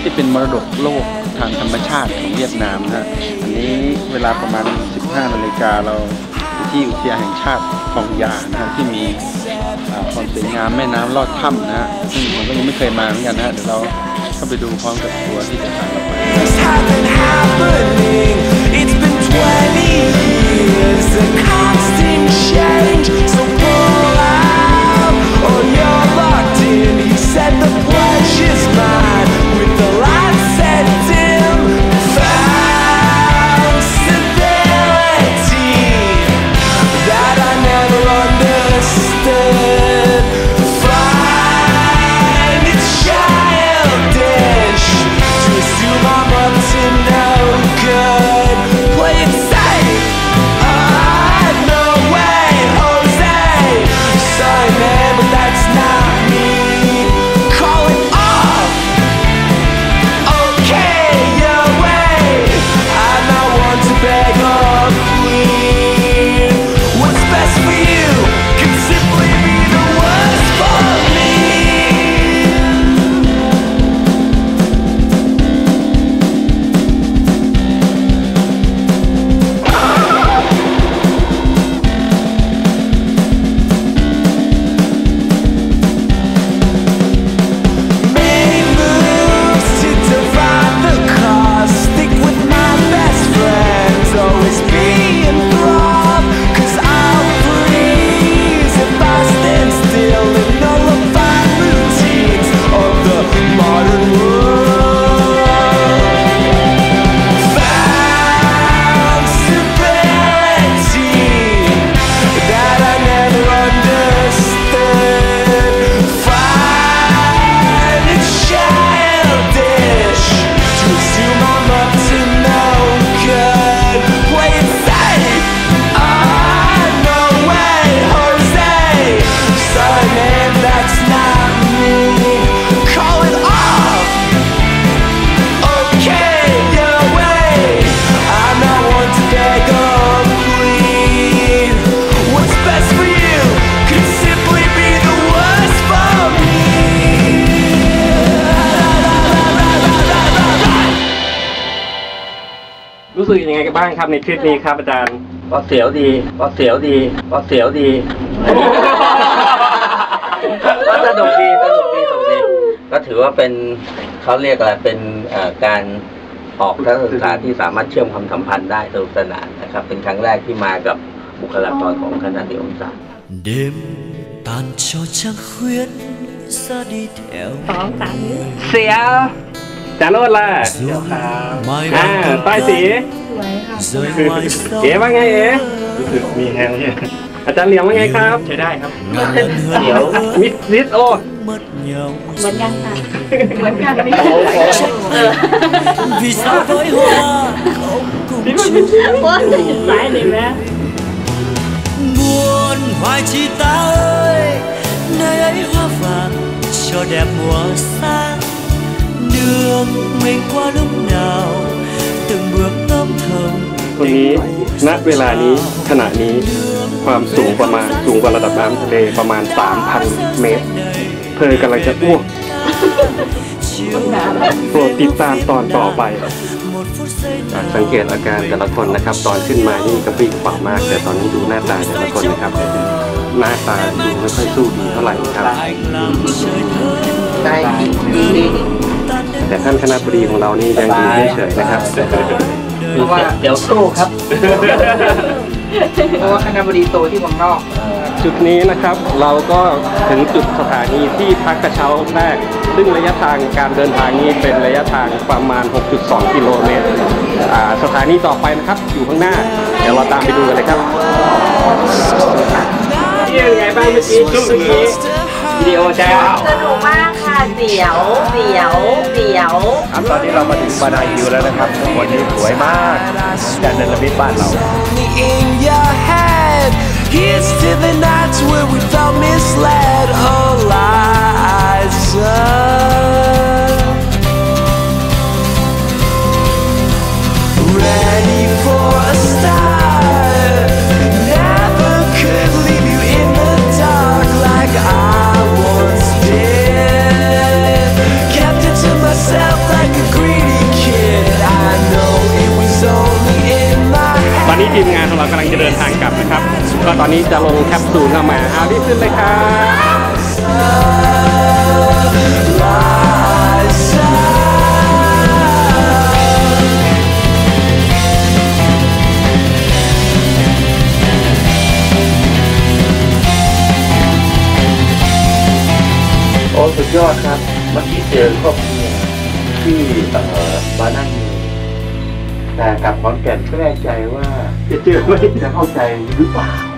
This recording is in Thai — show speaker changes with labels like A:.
A: ที่เป็นมรดกโลกทางธรรมชาติของเวียดนามนะฮะอันนี้เวลาประมาณ 15 นาฬิกาเราที่อุทยานแห่งชาติคลองยานะฮะที่มีความสวยงามแม่น้ำลอดถ้ำนะฮะซึ่งผมก็ยังไม่เคยมาเหมือนกันนะฮะเดี๋ยวเราเข้าไปดูพร้อมกับตัวที่จะพาเราไป
B: It's been 20 years,
C: รู้สึกยังไงกันบ้างครับในทริปนี้ครับอาจารย์
D: ก็เสียวดีก็เสียวดีก็เสียวดีก็สนุกดีสนุกดีสนุกดีก็ถือว่าเป็นเขาเรียกอะไรเป็นเอ่อการออกทัศนศึกษาที่สามารถเชื่อมความสัมพันธ์ได้สนุกสนานนะครับ เป็นครั้งแรกที่มากับบุคลากรของคณะนิยมศาสตร์
E: đêm tàn cho trăng khuyết ra đi theo
C: เสียวอา จารย์โนดล่ะ
E: rồi mai
C: อ่า
E: vàng
C: ป้ายสี
E: rơi ngoài sông
C: เอ๋ว่าไงเอ๋รู้สึกมีแฮงเนี่ยอาจารย์เหลียงว่าไงครับ ใช้ได้ครับ
E: ngàn lần hơn
D: เดี๋ยว
C: มิสซิสโอ
E: mất nhau
F: เหมือนกันค่ะ เหมือนกันไม่
E: vì sao với hoa không cùng chung
F: ว่าสายหนึ่งแล้ว
E: buồn hoài chi ta ơi nơi ấy hoa vàng cho đẹp mùa sang đường mình qua lúc nào từng bước âm thầm
C: ตรงนี้ณเวลานี้ขณะนี้ความสูงประมาณสูงกว่าระดับน้ำทะเลประมาณ 3,000 เมตร เธอกำลังจะอ้วกโปรดติดตามตอนต่อไป
E: một phút giây
C: อะสังเกตอาการแต่ละคนนะครับ ตอนขึ้นมานี่กระปรี้กระเป๋ามาก แต่ตอนนี้ดูหน้าตาแต่ละคนนะครับ หน้าตาดูไม่ค่อยสู้ดีเท่าไหร่นะครับ
E: anh làm trời thơ
D: ได้
C: แต่ท่านคณะบดีของเรานี่ยังดูเฉยๆนะครับ
D: เพราะว่าเดี๋ยวสู้ครับ
G: เพราะว่าคณะบดีโตที่เมืองนอก
C: จุดนี้นะครับเราก็ถึงจุดสถานีที่พักกระเช้าแรก ซึ่งระยะทางการเดินทางนี้เป็นระยะทางประมาณ 6.2 กิโลเมตรอ่าสถานีต่อไปนะครับอยู่ข้างหน้า เดี๋ยวเราตามไปดูกันเลยครับนี่ยังไงบ้างเมื่อกี้ช่วงนี้วิดีโอแชร์
F: สนุกมากค่ะ เสียวเสียวเสียว
A: ครับตอนนี้เรามาถึงบานาฮิวแล้วนะครับวันนี้สวยมากจากเนรมิดบ้านเรา
C: อนนี้จะลงแคปซูลเข้ามาเอารีบขึ้นเลยครับ
B: โอ้สุดยอดครับเมื่อกี้เจอครอบครัวที่เอ่อบานั่งอยู่แต่กลับขอนแก่นก็แน่ใจว่าจะเจอไหมจะเข้าใจหรือเปล่า